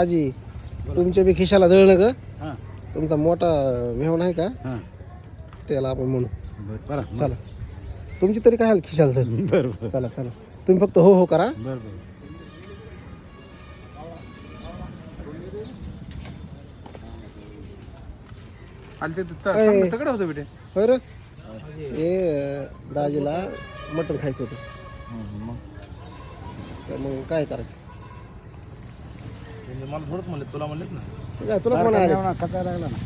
आजी तुमच्या बी खिशाला जळलं ग. हां. तुमचा मोठा मेहून आहे का? हां. त्याला आपण म्हणू. बरं बरं चला. तुमची तरी काय हाल खिशाला जळ बरं बरं. चला चला. तुम्ही फक्त हो हो करा. बरं बरं. आणि ते ए. तगडं होतं बेटे. हे दाजीला मटण खायचं होतं. तर मग काय करायचं? त्यांनी मला थोडंच म्हणले तुला म्हणलेत ना. ते काय तुलाच म्हणा आले. खचायला लागला ना.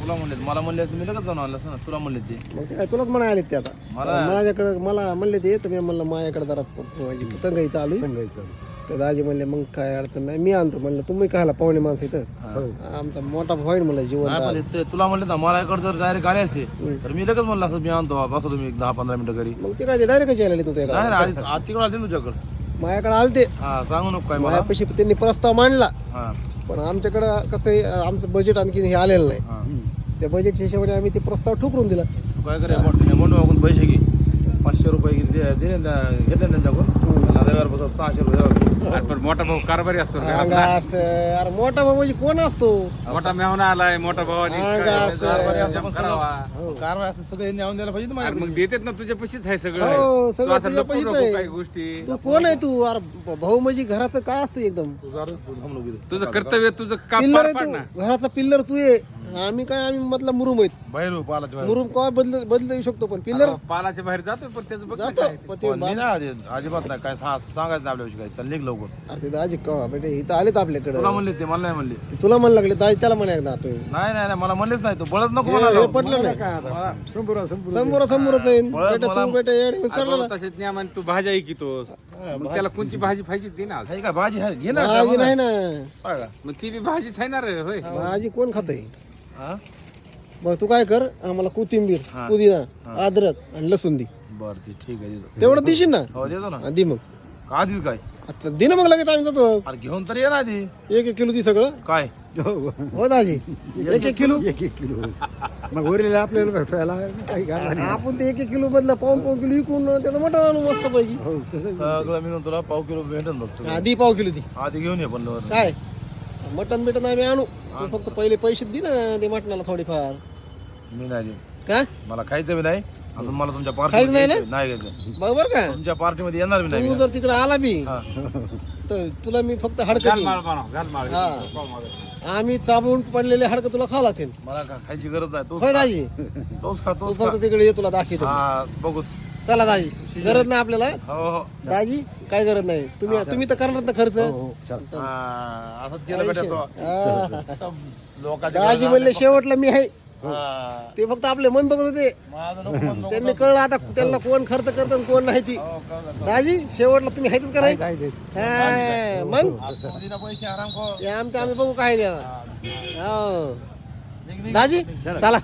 तुला म्हणलेत मला म्हणले मी लगेच जाऊन असं ना तुला म्हणले ते. मग ते काय तुलाच म्हणा आले ते आता. मला- माझ्याकडे मला म्हणले ते तुम्ही म्हणलं माझ्याकडे जरा प- माझी पतंगाई चालू आहे. तर दाजी म्हणले मग काय अडचण नाही. मी आणतो. म्हणलं तुम्ही खायला पाहुणे माणसं इथं? आमचा मोठा होईल म्हणलं जीवन नाही पण ते तुला म्हणले ना मला इकडे जर डायरेक्ट आले असते तर मी लगेच म्हणलं असं मी आणतो बसा तुम्ही एक दहा पंधरा मिनिटं घरी. मग ते काय डायरेक्ट यायला तू नाही ना आधी आधी तिकडे आले ना तुझ्याकडे माझ्याकडे आलते. हा सांगू नको काय मला माझ्यापाशी त्यांनी प्रस्ताव मांडला. हा. पण आमच्याकडं कसं आहे आमचं बजेट आणखी हे आलेलं नाही. त्या बजेटच्या हिशोबाने आम्ही ते प्रस्ताव ठुकरून दिला. तू काय करे मागून पैसे घे. पाचशे रुपये दे- दिले ना घेतले ना त्यांच्याकडून. मला रविवार बसत सहाशे रुपये द्यावे पण मोठा भाऊ कारभारी असतो रे. अंगा असं अरे मोठा भाऊ म्हणजे कोण असतो? मोठा मेहना आलाय मोठा भावानी. अंगा असं. कारभारी असं पण करावा. सगळं- कारभार असं सगळं यांनी आणून द्यायला पाहिजे ना अरे माझ्याकडे. मग देतेत ना तुझ्या पशीच आहे सगळं. हो, तू सगळं असं तुझ्या लपवू पशीच नको आहे. काही गोष्टी. तू कोण आहे तू? अरे भाऊ म्हणजे घराचं का असतं एकदम? तू थांब. तुझं कर्तव्य तुझं काम पिल्लर पार आहे पाड ना तू घराचा पिल्लर तू आहे. आम्ही काय आम्ही मधला मुरुम आहेत. बाहेर हो, पालाच्या बाहेर. मुरुम काय बदल बदलू शकतो पण. पिल्लर? अरे पालाच्या बाहेर जातो पण त्याचं बघ ना जातो काय. पण ते पण मी ना आधी- अजिबात नाही काय सांग- सांगायचं नाही आपल्याविषयी काय चल निघ लवकर. अरे ते दाजी का बेटे इथं आलेत आपल्याकडे. तुला म्हणले ते मला नाही म्हणले. ते तुला म्हण लागले दाजी त्याला म्हणा एकदा तुम्ही नाही नाही नाही, मला म्हणलेच नाही तू बळत नको म्हणाला. हे पटलं नाही. समोर समोरच आहे. बेटा मला- तू बेटा येडे अरे करला भाऊ, तसेच नियमाने तू भाज्या ऐकितोस मग त्याला कोणची भाजी पाहिजे ती ना. आज. आहे भाजी आहे. घे ना भाजी नाही ना? मग ती बी भाजीच आहे ना रे होय. भाजी कोण खात हा? मग तू काय कर आम्हाला कोथिंबीर पुदिना अद्रक आणि लसूण दे. बरं ते ठीक आहे देतो. तेवढं देशील ना? हो देतो ना. हा, दे मग. का आधीच काय? आता दे ना मग लगेच आम्ही जातो. अरे घेऊन तर ये ना आधी. एक एक किलो दे सगळं. काय? हो, दाजी एक एक किलो. एक एक किलो. मग उरलेलं आपल्याला भेटायला काही नाही. आपण ते एक एक किलो मधलं पाऊन पाऊन किलो विकून त्याचं मटण आणू मस्त पैकी हो तसं सगळं मिळून तुला पाव किलो भेटेल बघ सगळं. दी पाव किलो दी. आधी घेऊन ये पण. लवकर. काय? मटण बिटन आम्ही आणू. तू फक्त पहिले पैसे दे ना ते मटणाला थोडीफार. मी नाही देत. काय मला खायचं बी नाही. अजून मला तुमच्या खायचं नाही पार्टी नाही घ्यायचं बरोबर का? तुमच्या पार्टीमध्ये येणार बी नाही तू मी. जर तिकडे आला बी हा. तर तुला मी फक्त हाडकं हा. आम्ही चाबून पडलेले हाडकं तुला खावं लागतील मला का- खायची गरज नाही. तोच होय खा. दाजी? तोच खा तू तोच खा. फक्त तिकडे ये तुला दाखवतो. हा बघू. चला दाजी गरज नाही आपल्याला? हो हो दाजी काय गरज नाही. तुम्ही तुम्ही तर करणार ना खर्च? हो चल. असंच केलं बेटा तो. लोकांच्या दाजी म्हणले शेवटला मी आहे. हा. ते फक्त आपले मन बघत होते. माझं नको म्हणू नको. त्यांनी कळलं आता त्यांना कोण खर्च करत आणि कोण नाही ती. हो, कळलं. दाजी शेवटला तुम्ही आहेतच का नाही? काय हा, मग? आज पोरीला पैसे आराम कर. ते आमचं आम्ही बघू काय द्या हो. दाजी चला. चला.